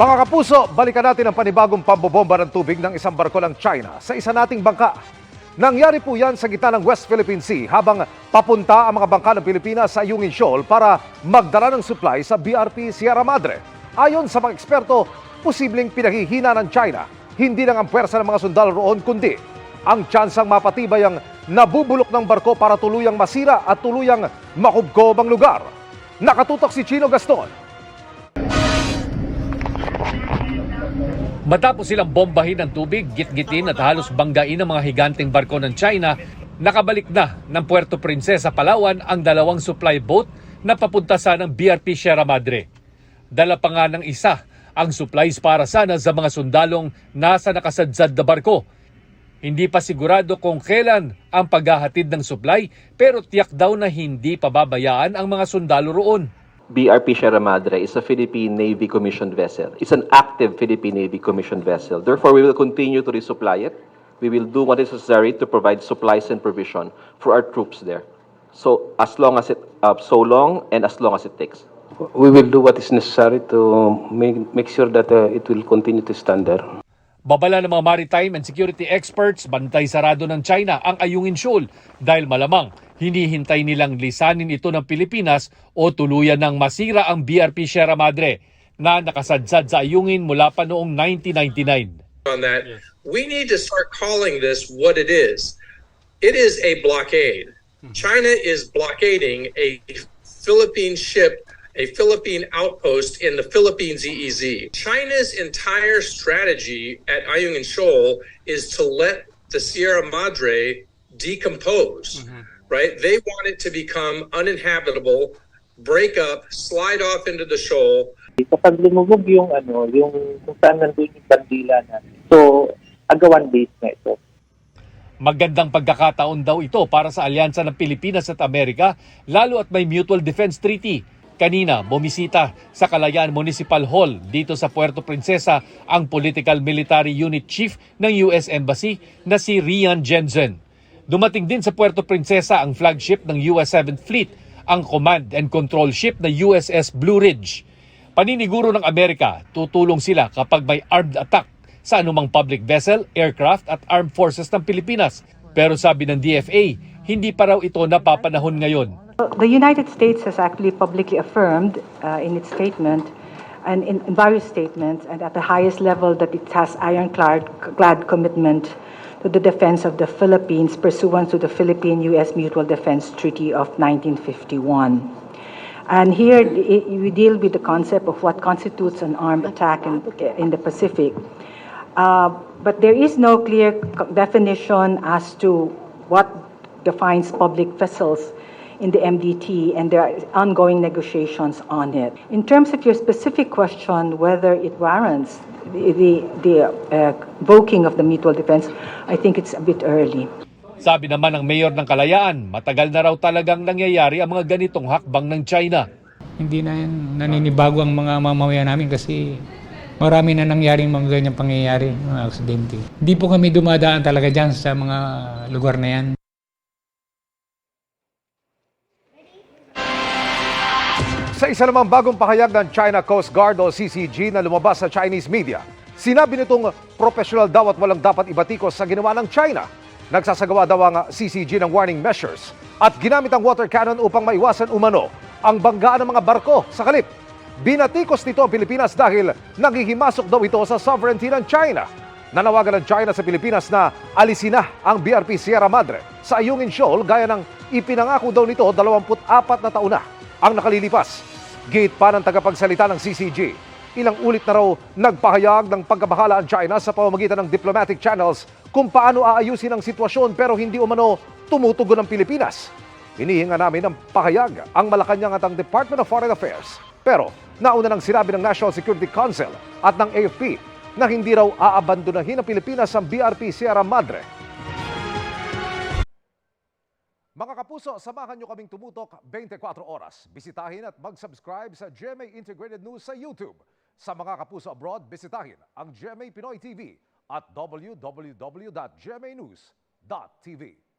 Mga kapuso, balikan natin ang panibagong pambobomba ng tubig ng isang barko ng China sa isa nating bangka. Nangyari po yan sa gitna ng West Philippine Sea habang papunta ang mga bangka ng Pilipinas sa Ayungin Shoal para magdala ng supply sa BRP Sierra Madre. Ayon sa mga eksperto, posibleng pinahihina ng China hindi lang ang pwersa ng mga sundalo roon kundi ang tsansang mapatibay ang nabubulok ng barko para tuluyang masira at tuluyang makubkob ang lugar. Nakatutok si Chino Gaston. Matapos silang bombahin ng tubig, gitgitin at halos banggain ng mga higanteng barko ng China, nakabalik na ng Puerto Princesa, Palawan ang dalawang supply boat na papunta sa ng BRP Sierra Madre. Dala pa nga ng isa ang supplies para sana sa mga sundalong nasa nakasadsad na barko. Hindi pa sigurado kung kailan ang paghahatid ng supply pero tiyak daw na hindi pababayaan ang mga sundalo roon. BRP Sierra Madre is a Philippine Navy commissioned vessel. It's an active Philippine Navy commissioned vessel. Therefore, we will continue to resupply it. We will do what is necessary to provide supplies and provision for our troops there. So as long as it, uh, so long and as long as it takes. We will do what is necessary to make, make sure that uh, it will continue to stand there. Babala ng mga maritime and security experts, bantay sarado ng China ang Ayungin Shoal dahil malamang hinihintay nilang lisanin ito ng Pilipinas o tuluyan ng masira ang BRP Sierra Madre na nakasadsad sa Ayungin mula pa noong 1999. on that. We need to start calling this what it is. It is a blockade. China is blockading a Philippine ship, a Philippine outpost in the Philippines EEZ. China's entire strategy at Ayungin Shoal is to let the Sierra Madre decompose, right? They want it to become uninhabitable, break up, slide off into the shoal, kapag lumubog yung ano, yung kung saan nandun yung bandila na. So, agawan base na ito. Magandang pagkakataon daw ito para sa alyansa ng Pilipinas at Amerika lalo at may Mutual Defense Treaty. Kanina, bumisita sa Kalayaan Municipal Hall dito sa Puerto Princesa ang Political Military Unit Chief ng US Embassy na si Rian Jensen. Dumating din sa Puerto Princesa ang flagship ng US 7th Fleet, ang command and control ship na USS Blue Ridge. Paniniguro ng Amerika, tutulong sila kapag may armed attack sa anumang public vessel, aircraft at armed forces ng Pilipinas. Pero sabi ng DFA, hindi pa raw ito napapanahon ngayon. The United States has actually publicly affirmed uh, in its statement and in, various statements and at the highest level that it has ironclad clad commitment to the defense of the Philippines pursuant to the Philippine-U.S. Mutual Defense Treaty of 1951. And here i- we deal with the concept of what constitutes an armed attack in, in the Pacific. Uh, but there is no clear definition as to what defines public vessels in the MDT, and there are ongoing negotiations on it. In terms of your specific question, whether it warrants the, the, the uh, invoking of the mutual defense, I think it's a bit early. Sabi naman ng mayor ng Kalayaan, matagal na raw talagang nangyayari ang mga ganitong hakbang ng China. Hindi na yan naninibago ang mga mamamayan namin kasi marami na nangyaring mga ganyang pangyayari, mga aksidente. Hindi po kami dumadaan talaga dyan sa mga lugar na yan. Sa isa namang bagong pahayag ng China Coast Guard o CCG na lumabas sa Chinese media, sinabi nitong professional daw at walang dapat ibatikos sa ginawa ng China. Nagsasagawa daw ang CCG ng warning measures at ginamit ang water cannon upang maiwasan umano ang banggaan ng mga barko sa kalip. Binatikos nito ang Pilipinas dahil naghihimasok daw ito sa sovereignty ng China. Nanawagan ng China sa Pilipinas na alisin na ang BRP Sierra Madre sa Ayungin Shoal gaya ng ipinangako daw nito 24 na taon na ang nakalilipas. Gate pa ng tagapagsalita ng CCG. Ilang ulit na raw nagpahayag ng pagkabahala ang China sa pamamagitan ng diplomatic channels kung paano aayusin ang sitwasyon pero hindi umano tumutugon ng Pilipinas. Hinihinga namin ng pahayag ang Malacanang at ang Department of Foreign Affairs. Pero nauna nang sinabi ng National Security Council at ng AFP na hindi raw aabandonahin ng Pilipinas ang BRP Sierra Madre mga kapuso, samahan nyo kaming tumutok 24 oras. Bisitahin at mag-subscribe sa GMA Integrated News sa YouTube. Sa mga kapuso abroad, bisitahin ang GMA Pinoy TV at www.gmanews.tv.